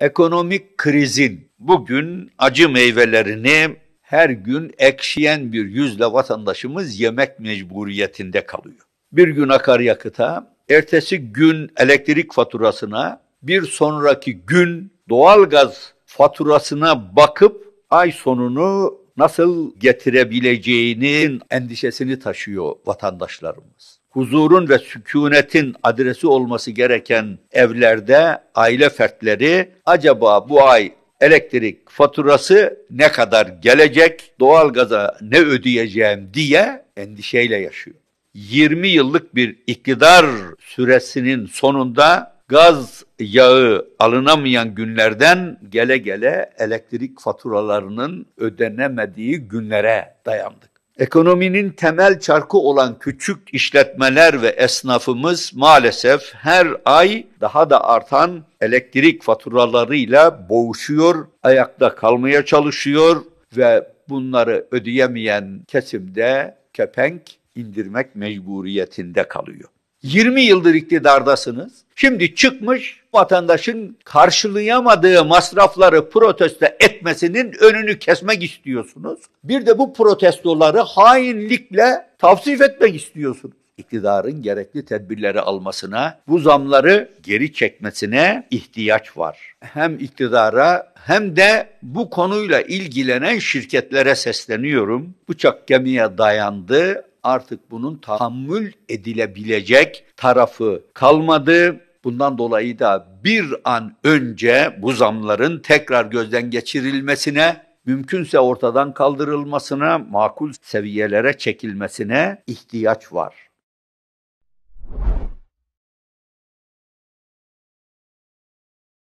Ekonomik krizin bugün acı meyvelerini her gün ekşiyen bir yüzle vatandaşımız yemek mecburiyetinde kalıyor. Bir gün akaryakıta, ertesi gün elektrik faturasına, bir sonraki gün doğalgaz faturasına bakıp ay sonunu nasıl getirebileceğinin endişesini taşıyor vatandaşlarımız. Huzurun ve sükunetin adresi olması gereken evlerde aile fertleri acaba bu ay elektrik faturası ne kadar gelecek, doğalgaza ne ödeyeceğim diye endişeyle yaşıyor. 20 yıllık bir iktidar süresinin sonunda gaz yağı alınamayan günlerden gele gele elektrik faturalarının ödenemediği günlere dayandık. Ekonominin temel çarkı olan küçük işletmeler ve esnafımız maalesef her ay daha da artan elektrik faturalarıyla boğuşuyor, ayakta kalmaya çalışıyor ve bunları ödeyemeyen kesimde kepenk indirmek mecburiyetinde kalıyor. 20 yıldır iktidardasınız. Şimdi çıkmış vatandaşın karşılayamadığı masrafları protesto etmesinin önünü kesmek istiyorsunuz. Bir de bu protestoları hainlikle tavsif etmek istiyorsunuz. İktidarın gerekli tedbirleri almasına, bu zamları geri çekmesine ihtiyaç var. Hem iktidara hem de bu konuyla ilgilenen şirketlere sesleniyorum. Bıçak gemiye dayandı artık bunun tahammül edilebilecek tarafı kalmadı. Bundan dolayı da bir an önce bu zamların tekrar gözden geçirilmesine, mümkünse ortadan kaldırılmasına, makul seviyelere çekilmesine ihtiyaç var.